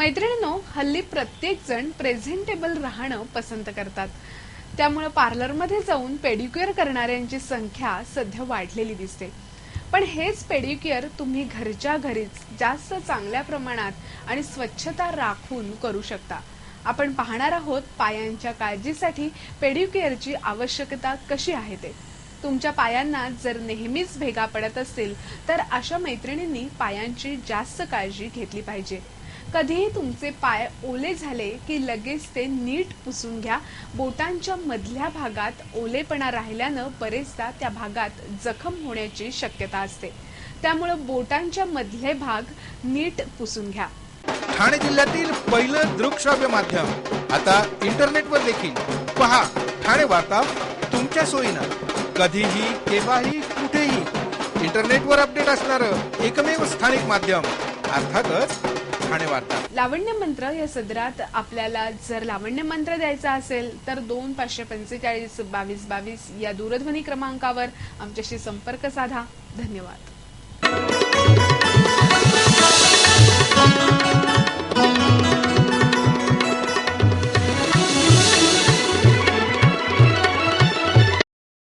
मैत्रिणींनो हल्ली प्रत्येक जण प्रेझेंटेबल राहणं पसंत करतात. त्यामुळं पार्लरमध्ये जाऊन पेडिक्युअर करणाऱ्यांची संख्या सध्या वाढलेली दिसते. पण हेच पेडिक्युअर तुम्ही घरच्या घरीच जास्त चांगल्या प्रमाणात आणि स्वच्छता राखून करू शकता. आपण पाहणार आहोत पायांच्या काळजीसाठी पेडिक्युअरची आवश्यकता कशी आहे ते. तुमच्या पायांना जर नेहमीच भेगा पडत असतील तर अशा मैत्रिणींनी पायांची जास्त काळजी घेतली पाहिजे. कधीही तुमचे पाय ओले झाले की लगेच ते नीट पुसून घ्या. बोटांच्या मधल्या भागात ओलेपणा राहिल्यानं बरेचदा त्या भागात जखम होण्याची शक्यता असते. त्यामुळे बोटांच्या मधले भाग नीट पुसून घ्या. ठाणे जिल्ह्यातील पहिलं दृकश्राव्य माध्यम. आता इंटरनेटवर देखील. पहा ठाणे वार्ता तुमच्या सोयीनं. कधीही केव्हाही कुठेही. इंटरनेटवर अपडेट असणारं एकमेव स्थानिक माध्यम. अर्थातच ठाणे वार्ता. लावण्य मंत्र या सदरात आपल्याला जर लावण्य मंत्र द्यायचा असेल तर दोन पाचशे पंचेचाळीस बावीस बावीस या दूरध्वनी क्रमांकावर आमच्याशी संपर्क साधा. धन्यवाद.